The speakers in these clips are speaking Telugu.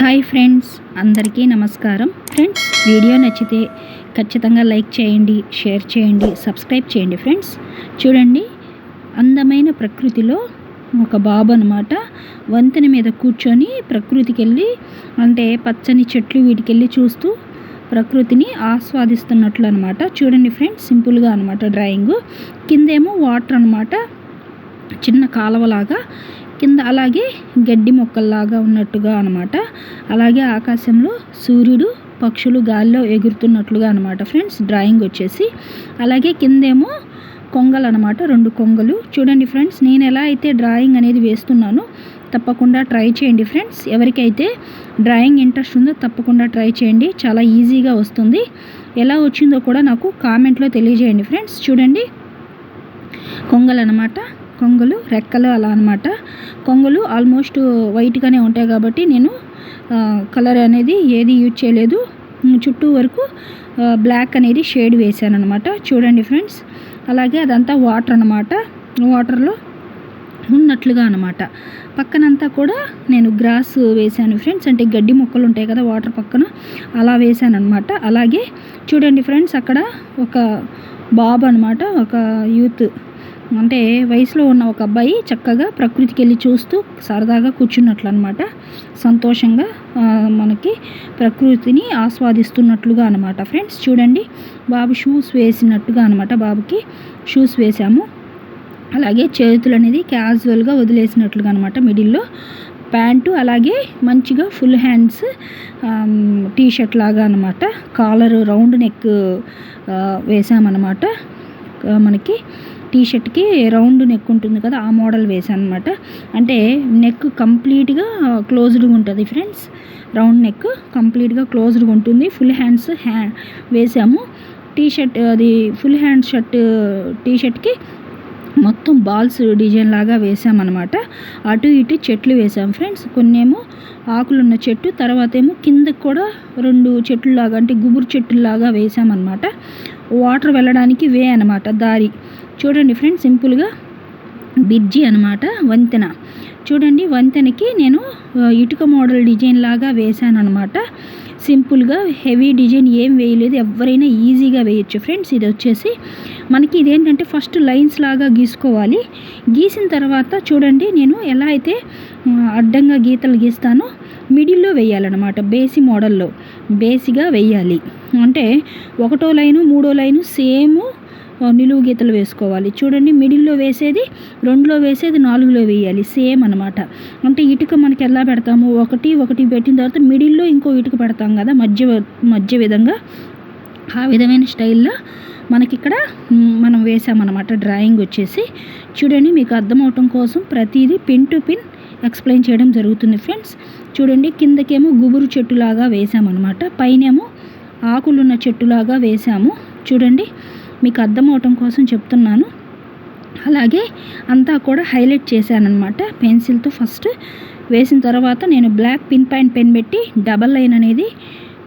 హాయ్ ఫ్రెండ్స్ అందరికీ నమస్కారం. ఫ్రెండ్స్ వీడియో నచ్చితే ఖచ్చితంగా లైక్ చేయండి షేర్ చేయండి సబ్స్క్రైబ్ చేయండి ఫ్రెండ్స్. చూడండి అందమైన ప్రకృతిలో ఒక బాబు అనమాట వంతెన మీద కూర్చొని ప్రకృతికి వెళ్ళి అంటే పచ్చని చెట్లు వీటికి వెళ్ళి చూస్తూ ప్రకృతిని ఆస్వాదిస్తున్నట్లు అనమాట చూడండి ఫ్రెండ్స్ సింపుల్గా అనమాట డ్రాయింగ్. కిందేమో వాటర్ అనమాట. చిన్న కాలువలాగా కింద అలాగే గడ్డి మొక్కల్లాగా ఉన్నట్టుగా అనమాట అలాగే ఆకాశంలో సూర్యుడు పక్షులు గాల్లో ఎగురుతున్నట్లుగా అనమాట ఫ్రెండ్స్ డ్రాయింగ్ వచ్చేసి. అలాగే కిందేమో కొంగలు అనమాట రెండు కొంగలు. చూడండి ఫ్రెండ్స్ నేను ఎలా అయితే డ్రాయింగ్ అనేది వేస్తున్నానో తప్పకుండా ట్రై చేయండి ఫ్రెండ్స్. ఎవరికైతే డ్రాయింగ్ ఇంట్రెస్ట్ ఉందో తప్పకుండా ట్రై చేయండి చాలా ఈజీగా వస్తుంది. ఎలా వచ్చిందో కూడా నాకు కామెంట్లో తెలియజేయండి ఫ్రెండ్స్. చూడండి కొంగలు అనమాట కొంగలు రెక్కలు అలా అనమాట కొంగలు ఆల్మోస్ట్ వైట్గానే ఉంటాయి కాబట్టి నేను కలర్ అనేది ఏది యూజ్ చేయలేదు. చుట్టూ వరకు బ్లాక్ అనేది షేడ్ వేసాను అనమాట చూడండి ఫ్రెండ్స్. అలాగే అదంతా వాటర్ అనమాట వాటర్లో ఉన్నట్లుగా అనమాట పక్కనంతా కూడా నేను గ్రాస్ వేశాను ఫ్రెండ్స్. అంటే గడ్డి మొక్కలు ఉంటాయి కదా వాటర్ పక్కన అలా వేశాను అనమాట అలాగే చూడండి ఫ్రెండ్స్ అక్కడ ఒక బాబు అనమాట ఒక యూత్. అంటే వయసులో ఉన్న ఒక అబ్బాయి చక్కగా ప్రకృతికి వెళ్ళి చూస్తూ సరదాగా కూర్చున్నట్లు అనమాట సంతోషంగా మనకి ప్రకృతిని ఆస్వాదిస్తున్నట్లుగా అనమాట ఫ్రెండ్స్ చూడండి. బాబు షూస్ వేసినట్టుగా అనమాట బాబుకి. షూస్ వేసాము అలాగే చేతులు అనేది క్యాజువల్గా వదిలేసినట్లుగా అనమాట మిడిల్లో. ప్యాంటు అలాగే మంచిగా ఫుల్ హ్యాండ్స్ టీ షర్ట్ లాగా అనమాట కాలర్ రౌండ్ నెక్ వేసామన్నమాట మనకి టీ షర్ట్కి రౌండ్ నెక్ ఉంటుంది కదా ఆ మోడల్ వేసాను అనమాట అంటే నెక్ కంప్లీట్గా క్లోజ్డ్గా ఉంటుంది ఫ్రెండ్స్. రౌండ్ నెక్ కంప్లీట్గా క్లోజ్డ్గా ఉంటుంది. ఫుల్ హ్యాండ్స్ హ్యా వేసాము. టీ షర్ట్ అది ఫుల్ హ్యాండ్ షర్ట్ టీ షర్ట్కి మొత్తం బాల్స్ డిజైన్ లాగా వేసామన్నమాట. అటు ఇటు చెట్లు వేసాం ఫ్రెండ్స్. కొన్నేమో ఆకులున్న చెట్టు తర్వాత ఏమో కిందకి కూడా రెండు చెట్లు లాగా అంటే గుబురు చెట్టులాగా వేసామన్నమాట. వాటర్ వెళ్ళడానికి వే అనమాట దారి. చూడండి ఫ్రెండ్స్ సింపుల్గా బిర్జి అనమాట వంతెన. చూడండి వంతెనకి నేను ఇటుక మోడల్ డిజైన్ లాగా వేసాను అనమాట సింపుల్గా హెవీ డిజైన్ ఏం వేయలేదు ఎవరైనా ఈజీగా వేయచ్చు ఫ్రెండ్స్. ఇది వచ్చేసి మనకి ఇదేంటంటే ఫస్ట్ లైన్స్ లాగా గీసుకోవాలి. గీసిన తర్వాత చూడండి నేను ఎలా అయితే అడ్డంగా గీతలు గీస్తానో మిడిల్లో వేయాలన్నమాట బేసి మోడల్లో. బేసిగా వేయాలి. అంటే ఒకటో లైను మూడో లైను సేమ్ నిలువు గీతలు వేసుకోవాలి. చూడండి మిడిల్లో వేసేది రెండులో వేసేది నాలుగులో వేయాలి. సేమ్ అనమాట అంటే ఇటుక మనకి ఎలా పెడతాము? ఒకటి ఒకటి పెట్టిన తర్వాత మిడిల్లో ఇంకో ఇటుక పెడతాం కదా మధ్య మధ్య విధంగా. ఆ విధమైన స్టైల్లో మనకి ఇక్కడ మనం వేసామన్నమాట. డ్రాయింగ్ వచ్చేసి. చూడండి మీకు అర్థమవటం కోసం ప్రతిదీ పిన్ టు పిన్ ఎక్స్ప్లెయిన్ చేయడం జరుగుతుంది ఫ్రెండ్స్. చూడండి కిందకేమో గుబురు చెట్టులాగా వేసామన్నమాట. పైనేమో ఆకులున్న చెట్టులాగా వేసాము చూడండి మీకు అర్థమవటం కోసం చెప్తున్నాను. అలాగే అంతా కూడా హైలైట్ చేశానమాట పెన్సిల్తో ఫస్ట్ వేసిన తర్వాత నేను బ్లాక్ పిన్ పాయింట్ పెన్ పెట్టి డబల్ లైన్ అనేది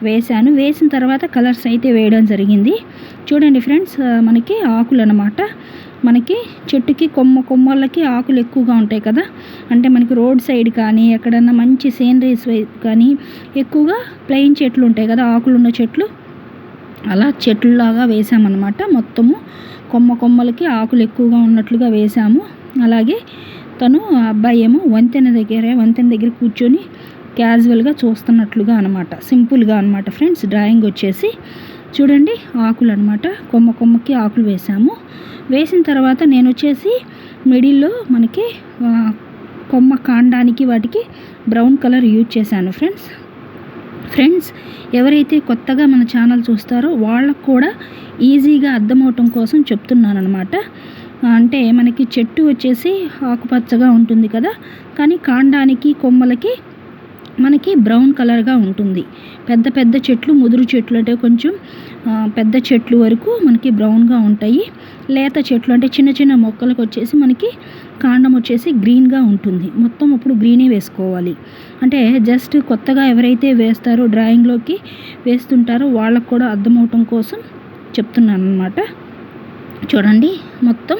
వేశాను. వేసిన తర్వాత కలర్స్ అయితే వేయడం జరిగింది. చూడండి ఫ్రెండ్స్ మనకి ఆకులు అనమాట మనకి చెట్టుకి కొమ్మ కొమ్మలకి ఆకులు ఎక్కువగా ఉంటాయి కదా. అంటే మనకి రోడ్ సైడ్ కానీ ఎక్కడన్నా మంచి సీనరీస్ కానీ ఎక్కువగా ప్లెయిన్ చెట్లు ఉంటాయి కదా ఆకులు ఉన్న చెట్లు. అలా చెట్లులాగా వేసామన్నమాట. మొత్తము కొమ్మ కొమ్మలకి ఆకులు ఎక్కువగా ఉన్నట్లుగా వేసాము. అలాగే తను అబ్బాయి ఏమో వంతెన దగ్గరే వంతెన దగ్గర కూర్చొని క్యాజువల్గా చూస్తున్నట్లుగా అనమాట సింపుల్గా అనమాట ఫ్రెండ్స్. డ్రాయింగ్ వచ్చేసి చూడండి ఆకులు అనమాట కొమ్మ కొమ్మకి ఆకులు వేసాము. వేసిన తర్వాత నేను వచ్చేసి మిడిల్లో మనకి కొమ్మ కాండానికి వాటికి బ్రౌన్ కలర్ యూజ్ చేశాను ఫ్రెండ్స్. ఫ్రెండ్స్ ఎవరైతే కొత్తగా మన ఛానల్ చూస్తారో వాళ్ళకు కూడా ఈజీగా అర్థమవటం కోసం చెప్తున్నాను అనమాట అంటే మనకి చెట్టు వచ్చేసి ఆకుపచ్చగా ఉంటుంది కదా కానీ కాండానికి కొమ్మలకి మనకి బ్రౌన్ కలర్గా ఉంటుంది. పెద్ద పెద్ద చెట్లు ముదురు చెట్లు అంటే కొంచెం పెద్ద చెట్లు వరకు మనకి బ్రౌన్గా ఉంటాయి. లేత చెట్లు అంటే చిన్న చిన్న మొక్కలకు వచ్చేసి మనకి కాండం వచ్చేసి గ్రీన్గా ఉంటుంది. మొత్తం అప్పుడు గ్రీనే వేసుకోవాలి. అంటే జస్ట్ కొత్తగా ఎవరైతే వేస్తారో డ్రాయింగ్లోకి వేస్తుంటారో వాళ్ళకు కూడా అర్థమవటం కోసం చెప్తున్నాను అనమాట చూడండి మొత్తం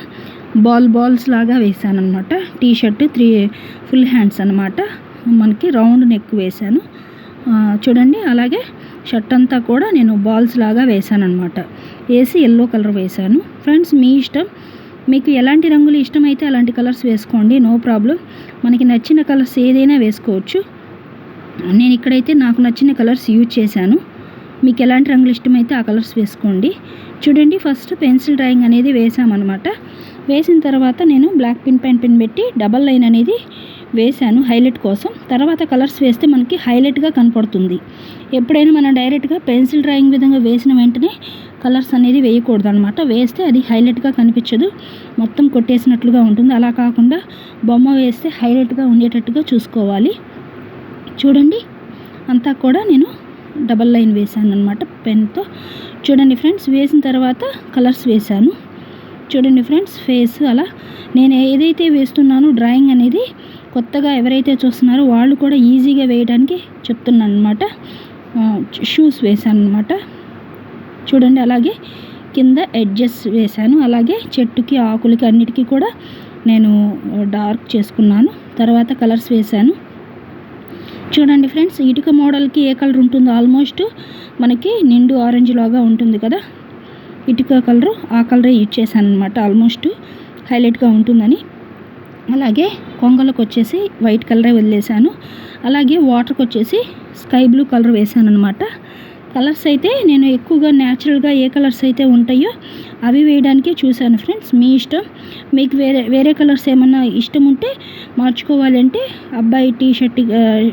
బాల్ బాల్స్ లాగా వేసాను అనమాట T shirt three full hands అనమాట మనకి రౌండ్ నెక్ వేశాను. చూడండి అలాగే షర్ట్ అంతా కూడా నేను బాల్స్ లాగా వేశాను అనమాట వేసి ఎల్లో కలర్ వేశాను. ఫ్రెండ్స్ మీ ఇష్టం? మీకు ఎలాంటి రంగులు ఇష్టమైతే అలాంటి కలర్స్ వేసుకోండి నో ప్రాబ్లం. మనకి నచ్చిన కలర్స్ ఏదైనా వేసుకోవచ్చు. నేను ఇక్కడైతే నాకు నచ్చిన కలర్స్ యూజ్ చేశాను. మీకు ఎలాంటి రంగులు ఇష్టమైతే ఆ కలర్స్ వేసుకోండి. చూడండి ఫస్ట్ పెన్సిల్ డ్రాయింగ్ అనేది వేసామన్నమాట వేసిన తర్వాత నేను బ్లాక్ పిన్ పెన్ పిన్ పెట్టి డబల్ లైన్ అనేది వేశాను హైలైట్ కోసం. తర్వాత కలర్స్ వేస్తే మనకి హైలైట్గా కనపడుతుంది. ఎప్పుడైనా మనం డైరెక్ట్గా పెన్సిల్ డ్రాయింగ్ విధంగా వేసిన వెంటనే కలర్స్ అనేది వేయకూడదు అనమాట వేస్తే అది హైలైట్గా కనిపించదు. మొత్తం కొట్టేసినట్లుగా ఉంటుంది. అలా కాకుండా బొమ్మ వేస్తే హైలైట్గా ఉండేటట్టుగా చూసుకోవాలి. చూడండి. అంతా కూడా నేను డబల్ లైన్ వేశాను అనమాట పెన్తో. చూడండి ఫ్రెండ్స్ వేసిన తర్వాత కలర్స్ వేశాను. చూడండి ఫ్రెండ్స్ ఫేస్ అలా. నేను ఏదైతే వేస్తున్నానో డ్రాయింగ్ అనేది కొత్తగా ఎవరైతే చూస్తున్నారో వాళ్ళు కూడా ఈజీగా వేయడానికి చెప్తున్నాను అనమాట షూస్ వేసాను అనమాట చూడండి అలాగే కింద ఎడ్జెస్ వేశాను. అలాగే చెట్టుకి ఆకులకి అన్నిటికీ కూడా నేను డార్క్ చేసుకున్నాను. తర్వాత కలర్స్ వేశాను. చూడండి ఫ్రెండ్స్ ఇటుక మోడల్కి ఏ కలర్ ఉంటుందో ఆల్మోస్ట్ మనకి నిండు ఆరెంజ్ లాగా ఉంటుంది కదా. ఇటుక కలరు ఆ కలరే యూజ్ చేశాను అనమాట ఆల్మోస్ట్ హైలైట్గా ఉంటుందని. అలాగే కొంగలకు వచ్చేసి వైట్ కలరే వదిలేసాను అలాగే వాటర్కి వచ్చేసి స్కై బ్లూ కలర్ వేసాను అనమాట కలర్స్ అయితే నేను ఎక్కువగా న్యాచురల్గా ఏ కలర్స్ అయితే ఉంటాయో అవి వేయడానికే చూశాను ఫ్రెండ్స్. మీ ఇష్టం? మీకు వేరే వేరే కలర్స్ ఏమన్నా ఇష్టం ఉంటే మార్చుకోవాలంటే అబ్బాయి టీ షర్ట్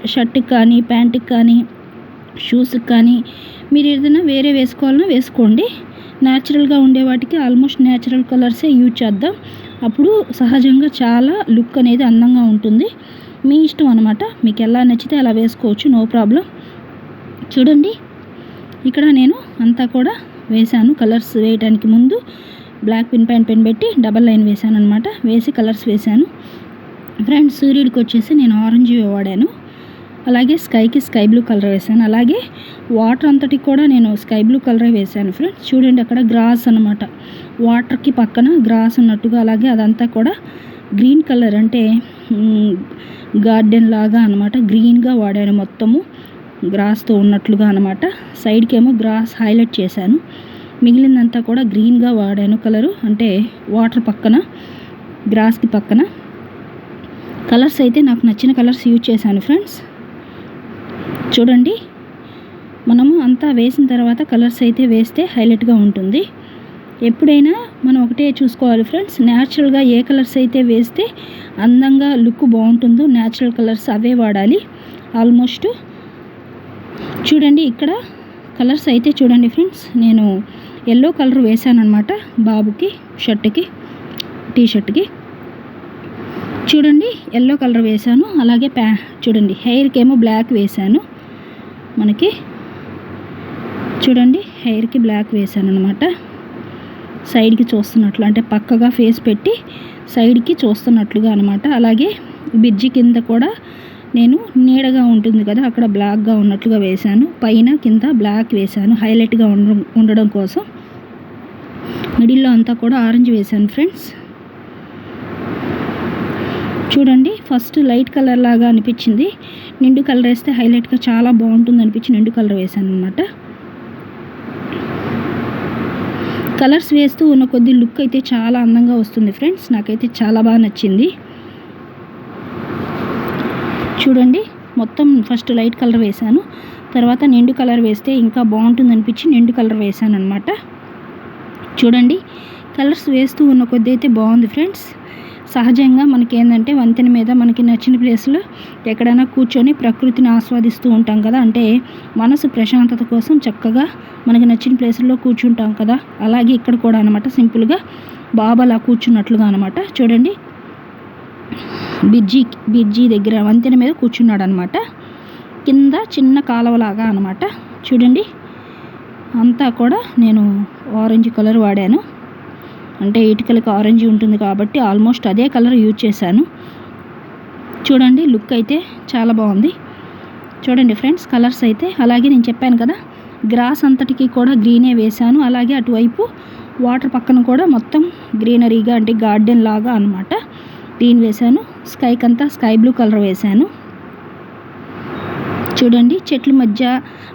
షర్ట్కి కానీ ప్యాంటుకి కానీ షూస్కి కానీ మీరు ఏదైనా వేరే వేసుకోవాలన్నా వేసుకోండి. న్యాచురల్గా ఉండే వాటికి ఆల్మోస్ట్ న్యాచురల్ కలర్సే యూజ్ చేద్దాం. అప్పుడు సహజంగా చాలా లుక్ అనేది అందంగా ఉంటుంది. మీ ఇష్టం అనమాట మీకు ఎలా నచ్చితే అలా వేసుకోవచ్చు. No problem. చూడండి. ఇక్కడ నేను అంతా కూడా వేశాను. కలర్స్ వేయడానికి ముందు బ్లాక్ పిన్ పైన పెన్ పెట్టి డబల్ లైన్ వేశాను అనమాట వేసి కలర్స్ వేశాను. ఫ్రెండ్స్ సూర్యుడికి వచ్చేసి నేను ఆరెంజ్ వాడాను. అలాగే స్కైకి స్కై బ్లూ కలర్ వేసాను అలాగే వాటర్ అంతటికి కూడా నేను స్కై బ్లూ కలరే వేసాను ఫ్రెండ్స్. చూడండి అక్కడ గ్రాస్ అనమాట వాటర్కి పక్కన గ్రాస్ ఉన్నట్టుగా అలాగే అదంతా కూడా గ్రీన్ కలర్ అంటే గార్డెన్ లాగా అనమాట గ్రీన్గా వాడాను మొత్తము. గ్రాస్తో ఉన్నట్లుగా అనమాట సైడ్కి ఏమో గ్రాస్ హైలైట్ చేశాను. మిగిలిందంతా కూడా గ్రీన్గా వాడాను కలరు. అంటే వాటర్ పక్కన గ్రాస్కి పక్కన. కలర్స్ అయితే నాకు నచ్చిన కలర్స్ యూజ్ చేశాను ఫ్రెండ్స్. చూడండి. మనము అంతా వేసిన తర్వాత కలర్స్ అయితే వేస్తే హైలైట్గా ఉంటుంది. ఎప్పుడైనా మనం ఒకటే చూసుకోవాలి ఫ్రెండ్స్. న్యాచురల్గా ఏ కలర్స్ అయితే వేస్తే అందంగా లుక్ బాగుంటుందో న్యాచురల్ కలర్స్ అవే వాడాలి. ఆల్మోస్ట్ చూడండి ఇక్కడ కలర్స్ అయితే చూడండి ఫ్రెండ్స్. నేను ఎల్లో కలర్ వేసాను అనమాట బాబుకి షర్ట్కి టీ షర్ట్కి చూడండి ఎల్లో కలర్ వేసాను అలాగే ప్యా చూడండి హెయిర్కి ఏమో బ్లాక్ వేశాను. మనకి చూడండి హెయిర్కి బ్లాక్ వేసాను అనమాట సైడ్కి చూస్తున్నట్లు అంటే పక్కగా ఫేస్ పెట్టి సైడ్కి చూస్తున్నట్లుగా అనమాట అలాగే బిర్జి కింద కూడా నేను నీడగా ఉంటుంది కదా అక్కడ బ్లాక్గా ఉన్నట్లుగా వేశాను. పైన కింద బ్లాక్ వేశాను హైలైట్గా ఉండడం ఉండడం కోసం. మిడిల్లో అంతా కూడా ఆరెంజ్ వేశాను ఫ్రెండ్స్ చూడండి ఫస్ట్ లైట్ కలర్ లాగా అనిపించింది. నిండు కలర్ వేస్తే హైలైట్గా చాలా బాగుంటుంది అనిపించి నిండు కలర్ వేశాను అనమాట కలర్స్ వేస్తూ ఉన్న కొద్ది లుక్ అయితే చాలా అందంగా వస్తుంది ఫ్రెండ్స్. నాకైతే చాలా బాగా నచ్చింది. చూడండి మొత్తం ఫస్ట్ లైట్ కలర్ వేశాను. తర్వాత నిండు కలర్ వేస్తే ఇంకా బాగుంటుంది అనిపించి నిండు కలర్ వేశాను అనమాట చూడండి కలర్స్ వేస్తూ ఉన్న కొద్ది అయితే బాగుంది ఫ్రెండ్స్. సహజంగా మనకి ఏంటంటే వంతెన మీద మనకి నచ్చిన ప్లేస్లో ఎక్కడైనా కూర్చొని ప్రకృతిని ఆస్వాదిస్తూ ఉంటాం కదా. అంటే మనసు ప్రశాంతత కోసం చక్కగా మనకి నచ్చిన ప్లేసుల్లో కూర్చుంటాం కదా. అలాగే ఇక్కడ కూడా అనమాట సింపుల్గా బాబాలా కూర్చున్నట్లుగా అనమాట చూడండి. బిర్జీ బిర్జీ దగ్గర వంతెన మీద కూర్చున్నాడు అనమాట కింద చిన్న కాలువలాగా అనమాట చూడండి. అంతా కూడా నేను ఆరెంజ్ కలర్ వాడాను. అంటే ఇటుకలకు ఆరెంజ్ ఉంటుంది కాబట్టి ఆల్మోస్ట్ అదే కలర్ యూజ్ చేశాను. చూడండి లుక్ అయితే చాలా బాగుంది. చూడండి ఫ్రెండ్స్ కలర్స్ అయితే అలాగే నేను చెప్పాను కదా గ్రాస్ అంతటికి కూడా గ్రీనే వేశాను. అలాగే అటువైపు వాటర్ పక్కన కూడా మొత్తం గ్రీనరీగా అంటే గార్డెన్ లాగా అనమాట గ్రీన్ వేశాను స్కైకి అంతా స్కై బ్లూ కలర్ వేశాను. చూడండి చెట్ల మధ్య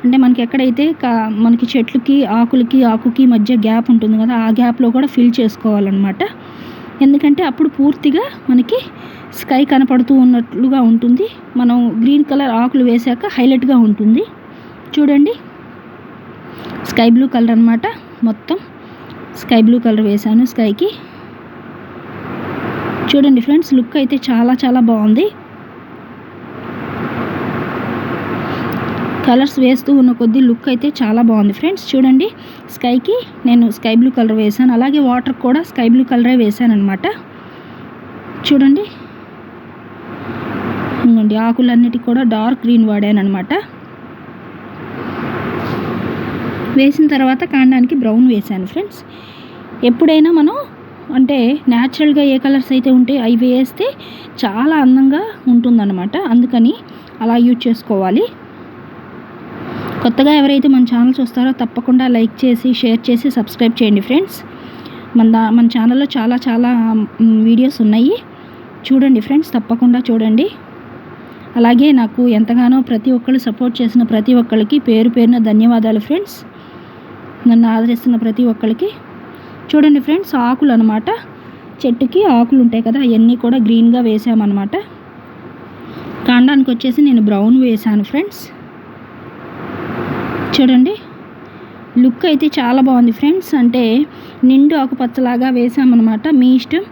అంటే మనకి ఎక్కడైతే కా మనకి చెట్లకి ఆకులకి ఆకుకి మధ్య గ్యాప్ ఉంటుంది కదా ఆ గ్యాప్లో కూడా ఫిల్ చేసుకోవాలన్నమాట. ఎందుకంటే అప్పుడు పూర్తిగా మనకి స్కై కనపడుతూ ఉన్నట్లుగా ఉంటుంది. మనం గ్రీన్ కలర్ ఆకులు వేసాక హైలైట్గా ఉంటుంది. చూడండి స్కై బ్లూ కలర్ అనమాట మొత్తం. స్కై బ్లూ కలర్ వేశాను స్కైకి. చూడండి ఫ్రెండ్స్ లుక్ అయితే చాలా చాలా బాగుంది. కలర్స్ వేస్తూ ఉన్న కొద్దీ లుక్ అయితే చాలా బాగుంది. ఫ్రెండ్స్ చూడండి. స్కైకి నేను స్కై బ్లూ కలర్ వేసాను అలాగే వాటర్ కూడా స్కై బ్లూ కలరే వేసాను అనమాట చూడండి. ఇంకోండి ఆకులన్నిటికి కూడా డార్క్ గ్రీన్ వాడాను అనమాట వేసిన తర్వాత కాండానికి బ్రౌన్ వేసాను ఫ్రెండ్స్. ఎప్పుడైనా మనం అంటే న్యాచురల్గా ఏ కలర్స్ అయితే ఉంటే అవి వేస్తే చాలా అందంగా ఉంటుందన్నమాట. అందుకని అలా యూజ్ చేసుకోవాలి. కొత్తగా ఎవరైతే మన ఛానల్ చూస్తారో తప్పకుండా లైక్ చేసి షేర్ చేసి సబ్స్క్రైబ్ చేయండి ఫ్రెండ్స్. మన దా మన ఛానల్లో చాలా చాలా వీడియోస్ ఉన్నాయి. చూడండి ఫ్రెండ్స్ తప్పకుండా చూడండి. అలాగే నాకు ఎంతగానో ప్రతి ఒక్కళ్ళు సపోర్ట్ చేసిన ప్రతి ఒక్కరికి పేరు పేరున ధన్యవాదాలు ఫ్రెండ్స్. నన్ను ఆదరిస్తున్న ప్రతి ఒక్కరికి చూడండి ఫ్రెండ్స్ ఆకులు అనమాట చెట్టుకి ఆకులు ఉంటాయి కదా అవన్నీ కూడా గ్రీన్గా వేసామన్నమాట. కాండానికి వచ్చేసి నేను బ్రౌన్ వేసాను ఫ్రెండ్స్. చూడండి. లుక్ అయితే చాలా బాగుంది ఫ్రెండ్స్. అంటే నిండు ఆకుపచ్చలాగా వేసామన్నమాట. మీ ఇష్టం.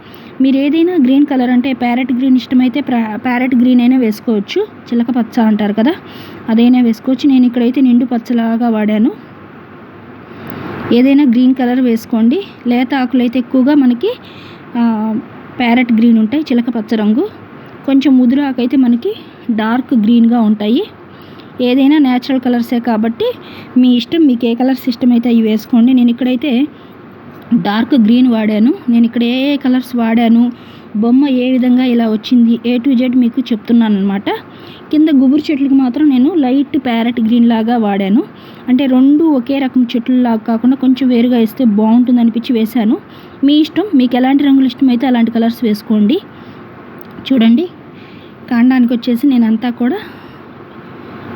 మీరు ఏదైనా గ్రీన్ కలర్ అంటే ప్యారెట్ గ్రీన్ ఇష్టమైతే ప్యారెట్ గ్రీన్ అయినా వేసుకోవచ్చు. చిలక పచ్చ అంటారు కదా అదైనా వేసుకోవచ్చు. నేను ఇక్కడైతే నిండు పచ్చలాగా వాడాను. ఏదైనా గ్రీన్ కలర్ వేసుకోండి. లేత ఆకులు అయితే ఎక్కువగా మనకి ప్యారెట్ గ్రీన్ ఉంటాయి చిలక పచ్చ రంగు. కొంచెం ముదురు ఆకు అయితే మనకి డార్క్ గ్రీన్గా ఉంటాయి. ఏదైనా న్యాచురల్ కలర్సే కాబట్టి మీ ఇష్టం మీకు ఏ కలర్స్ ఇష్టమైతే అవి వేసుకోండి. నేను ఇక్కడైతే డార్క్ గ్రీన్ వాడాను. నేను ఇక్కడ ఏ ఏ కలర్స్ వాడాను బొమ్మ ఏ విధంగా ఇలా వచ్చింది ఏ టు జెడ్ మీకు చెప్తున్నాను అనమాట కింద గుబురు చెట్లకి మాత్రం నేను లైట్ ప్యారెట్ గ్రీన్ లాగా వాడాను. అంటే రెండు ఒకే రకం చెట్లలాగా కాకుండా కొంచెం వేరుగా వేస్తే బాగుంటుంది అనిపించి వేశాను. మీ ఇష్టం మీకు ఎలాంటి రంగులు ఇష్టమైతే అలాంటి కలర్స్ వేసుకోండి. చూడండి. కాండానికి వచ్చేసి నేను అంతా కూడా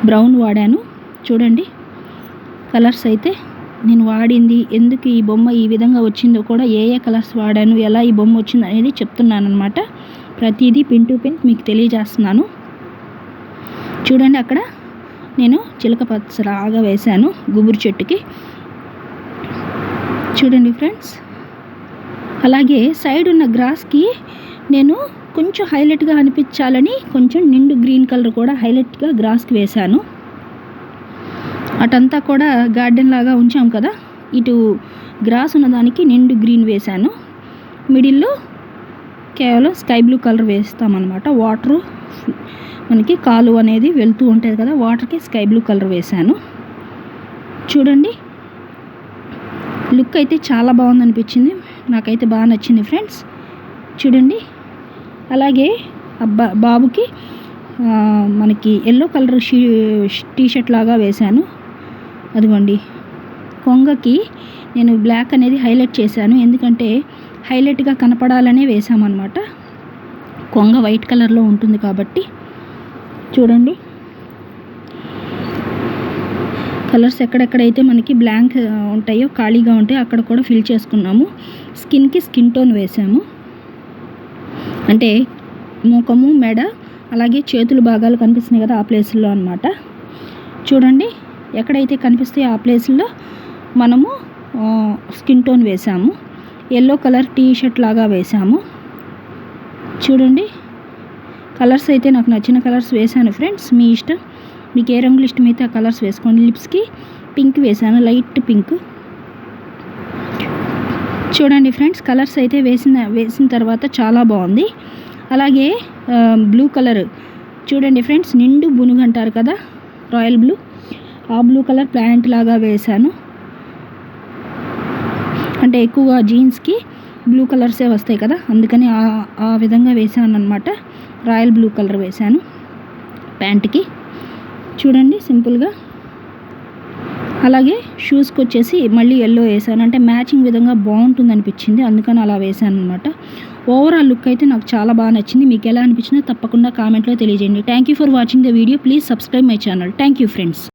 బ్రౌన్ వాడాను. చూడండి కలర్స్ అయితే నేను వాడింది ఎందుకు ఈ బొమ్మ ఈ విధంగా వచ్చిందో కూడా ఏ ఏ కలర్స్ వాడాను ఎలా ఈ బొమ్మ వచ్చింది అనేది చెప్తున్నాను అనమాట ప్రతిదీ పిన్ టు పిన్ మీకు తెలియజేస్తున్నాను. చూడండి అక్కడ నేను చిలక పచ్చలాగా వేశాను గుబురు చెట్టుకి. చూడండి ఫ్రెండ్స్ అలాగే సైడ్ ఉన్న గ్రాస్కి నేను కొంచెం హైలైట్గా అనిపించాలని కొంచెం నిండు గ్రీన్ కలర్ కూడా హైలైట్గా గ్రాస్కి వేశాను. అటంతా కూడా గార్డెన్ లాగా ఉంచాం కదా ఇటు గ్రాస్ ఉన్నదానికి నిండు గ్రీన్ వేశాను. మిడిల్లో కేవలం స్కై బ్లూ కలర్ వేస్తామన్నమాట. వాటరు మనకి కాలువ అనేది వెళ్తూ ఉంటుంది కదా వాటర్కి స్కై బ్లూ కలర్ వేశాను. చూడండి లుక్ అయితే చాలా బాగుంది అనిపించింది నాకైతే బాగా నచ్చింది ఫ్రెండ్స్ చూడండి అలాగే అబ్బా బాబుకి మనకి yellow colour she T shirt లాగా వేశాను. అదిగోండి. కొంగకి నేను బ్లాక్ అనేది హైలైట్ చేశాను. ఎందుకంటే హైలైట్గా కనపడాలనే వేసామన్నమాట కొంగ వైట్ కలర్లో ఉంటుంది కాబట్టి. చూడండి. కలర్స్ ఎక్కడెక్కడైతే మనకి బ్లాంక్ ఉంటాయో ఖాళీగా ఉంటాయో అక్కడ కూడా ఫిల్ చేసుకున్నాము. స్కిన్కి స్కిన్ టోన్ వేసాము అంటే ముఖము మెడ అలాగే చేతులు భాగాలు కనిపిస్తున్నాయి కదా ఆ ప్లేసుల్లో అనమాట చూడండి ఎక్కడైతే కనిపిస్తాయో ఆ ప్లేసుల్లో మనము స్కిన్ టోన్ వేసాము ఎల్లో కలర్ టీ షర్ట్ లాగా వేసాము చూడండి కలర్స్ అయితే నాకు నచ్చిన కలర్స్ వేసాను ఫ్రెండ్స్. మీ ఇష్టం. మీకు ఏ రంగులు ఇష్టమైతే ఆ కలర్స్ వేసుకోండి. లిప్స్కి పింక్ వేసాను లైట్ పింక్. చూడండి ఫ్రెండ్స్ కలర్స్ అయితే వేసిన వేసిన తర్వాత చాలా బాగుంది. అలాగే బ్లూ కలర్. చూడండి ఫ్రెండ్స్ నిండు బునుగు అంటారు కదా రాయల్ బ్లూ. ఆ బ్లూ కలర్ ప్యాంట్ లాగా వేశాను. అంటే ఎక్కువగా జీన్స్కి బ్లూ కలర్సే వస్తాయి కదా అందుకని ఆ ఆ విధంగా వేసాను అనమాట రాయల్ బ్లూ కలర్ వేశాను ప్యాంట్కి. చూడండి సింపుల్గా. అలాగే షూస్కి వచ్చేసి మళ్ళీ ఎల్లో వేసాను. అంటే మ్యాచింగ్ విధంగా బాగుంటుంది అనిపించింది. అందుకని అలా వేసాను అనమాట ఓవరాల్ లుక్ అయితే నాకు చాలా బాగా నచ్చింది. మీకు ఎలా అనిపించిందో తప్పకుండా కామెంట్లో తెలియజేయండి. Thank you for watching the video please subscribe my channel thank you friends